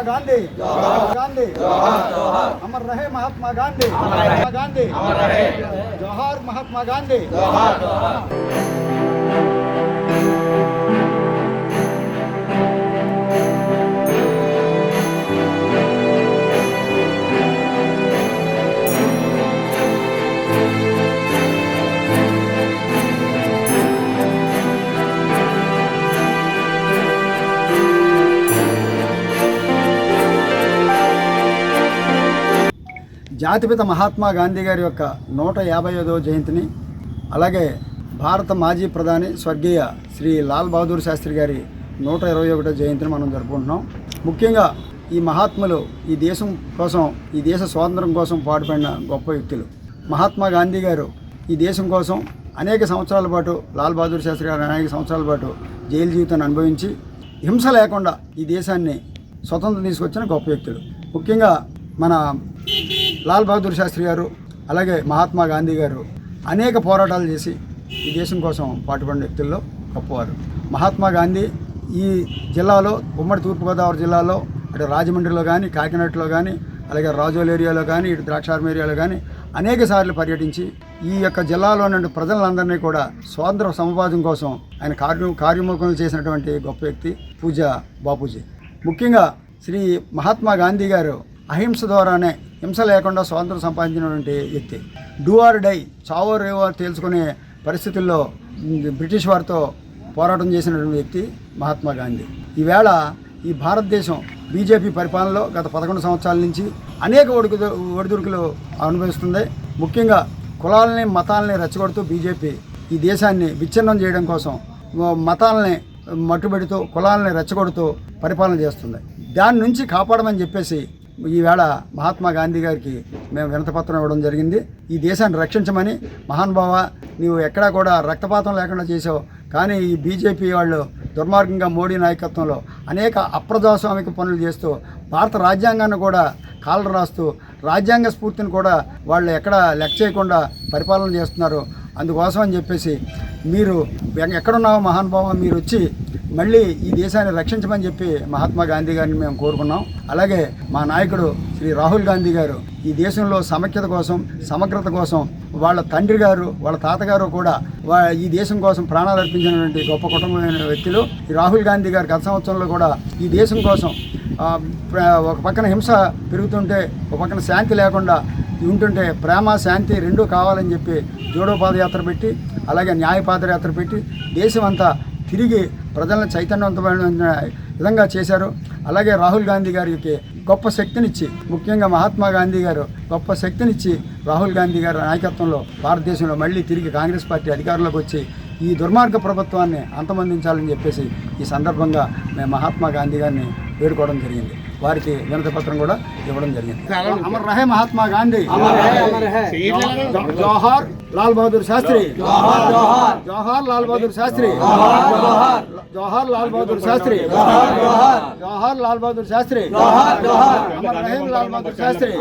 గాంధీ గాంధీ అమర్ రహే మహాత్మా గాంధీ మహాత్మా గాంధీ జోహార్ మహాత్మా గాంధీ జాతిపిత మహాత్మా గాంధీ గారి యొక్క నూట యాభై ఐదవ జయంతిని అలాగే భారత మాజీ ప్రధాని స్వర్గీయ శ్రీ లాల్ బహదూర్ శాస్త్రి గారి నూట ఇరవై ఒకటో జయంతిని మనం జరుపుకుంటున్నాం. ముఖ్యంగా ఈ మహాత్ములు ఈ దేశం కోసం ఈ దేశ స్వాతంత్రం కోసం పాటుపడిన గొప్ప వ్యక్తులు. మహాత్మా గాంధీ గారు ఈ దేశం కోసం అనేక సంవత్సరాల పాటు లాల్ బహదూర్ శాస్త్రి గారు అనేక సంవత్సరాల పాటు జైలు జీవితాన్ని అనుభవించి హింస లేకుండా ఈ దేశాన్ని స్వతంత్రం తీసుకొచ్చిన గొప్ప వ్యక్తులు. ముఖ్యంగా మన లాల్ బహదూర్ శాస్త్రి గారు అలాగే మహాత్మా గాంధీ గారు అనేక పోరాటాలు చేసి ఈ దేశం కోసం పాటుపడిన వ్యక్తుల్లో గొప్పవారు. మహాత్మా గాంధీ ఈ జిల్లాలో ఉమ్మడి తూర్పుగోదావరి జిల్లాలో అటు రాజమండ్రిలో కానీ కాకినాడలో కానీ అలాగే రాజోల్ ఏరియాలో కానీ ఇటు ద్రాక్షారం ఏరియాలో కానీ అనేక సార్లు పర్యటించి ఈ యొక్క జిల్లాలో నుండి ప్రజలందరినీ కూడా స్వాతంత్ర సముపాదం కోసం ఆయన కార్య కార్యముఖం చేసినటువంటి గొప్ప వ్యక్తి పూజ బాపూజీ. ముఖ్యంగా శ్రీ మహాత్మా గాంధీ గారు అహింస ద్వారానే హింస లేకుండా స్వాతంత్రం సంపాదించినటువంటి వ్యక్తి. డూ ఆర్ డై చావో రేవో తేల్చుకునే పరిస్థితుల్లో బ్రిటిష్ వారితో పోరాటం చేసినటువంటి వ్యక్తి మహాత్మా గాంధీ. ఈవేళ ఈ భారతదేశం బీజేపీ పరిపాలనలో గత పదకొండు సంవత్సరాల నుంచి అనేక ఒడుకు ఒడిదుడుకులు అనుభవిస్తుంది. ముఖ్యంగా కులాలని మతాలని రెచ్చగొడుతూ బీజేపీ ఈ దేశాన్ని విచ్ఛిన్నం చేయడం కోసం మతాలని మట్టుబెడుతూ కులాలని రెచ్చగొడుతూ పరిపాలన చేస్తుంది. దాని నుంచి కాపాడమని చెప్పేసి ఈవేళ మహాత్మా గాంధీ గారికి మేము వినతపత్రం ఇవ్వడం జరిగింది. ఈ దేశాన్ని రక్షించమని మహానుభావ నీవు ఎక్కడా కూడా రక్తపాతం లేకుండా చేసావు కానీ ఈ బీజేపీ వాళ్ళు దుర్మార్గంగా మోడీ నాయకత్వంలో అనేక అప్రజాస్వామిక పనులు చేస్తూ భారత రాజ్యాంగాన్ని కూడా కాలు రాస్తూ రాజ్యాంగ స్ఫూర్తిని కూడా వాళ్ళు ఎక్కడ లెక్క చేయకుండా పరిపాలన చేస్తున్నారు. అందుకోసం అని చెప్పేసి మీరు ఎక్కడున్నావు ఎక్కడున్నావో మహానుభావం మీరు వచ్చి మళ్ళీ ఈ దేశాన్ని రక్షించమని చెప్పి మహాత్మా గాంధీ గారిని మేము కోరుకున్నాం. అలాగే మా నాయకుడు శ్రీ రాహుల్ గాంధీ గారు ఈ దేశంలో సమైక్యత కోసం సమగ్రత కోసం వాళ్ళ తండ్రి గారు వాళ్ళ తాతగారు కూడా వా- ఈ దేశం కోసం ప్రాణాలు అర్పించినటువంటి గొప్ప కుటుంబమైన వ్యక్తులు. ఈ రాహుల్ గాంధీ గారు గత సంవత్సరంలో కూడా ఈ దేశం కోసం ప్ర- ఒక పక్కన హింస పెరుగుతుంటే ఒక పక్కన శాంతి లేకుండా ఉంటుంటే ప్రేమ శాంతి రెండూ కావాలని చెప్పి జోడో పాదయాత్ర పెట్టి అలాగే న్యాయ పాదయాత్ర పెట్టి దేశం అంతా తిరిగి ప్రజలను చైతన్యవంతమైన విధంగా చేశారు. అలాగే రాహుల్ గాంధీ గారికి గొప్ప శక్తినిచ్చి ముఖ్యంగా మహాత్మా గాంధీ గారు గొప్ప శక్తినిచ్చి రాహుల్ గాంధీ గారి నాయకత్వంలో భారతదేశంలో మళ్ళీ తిరిగి కాంగ్రెస్ పార్టీ అధికారంలోకి వచ్చి ఈ దుర్మార్గ ప్రభుత్వాన్ని అంతమందించాలని చెప్పేసి ఈ సందర్భంగా మేము మహాత్మా గాంధీ గారిని వేడుకోవడం జరిగింది. వారికి వినతి పత్రం కూడా ఇవ్వడం జరిగింది. అమర్ రహే మహాత్మా గాంధీ. జోహార్ లాల్ బహదూర్ శాస్త్రి. జోహార్ లాల్ బహదూర్ శాస్త్రి. జోహార్ లాల్ బహదూర్ శాస్త్రి. జోహార్ లాల్ బహదూర్ శాస్త్రి. అమర్ రహీం లాల్ బహదూర్ శాస్త్రి.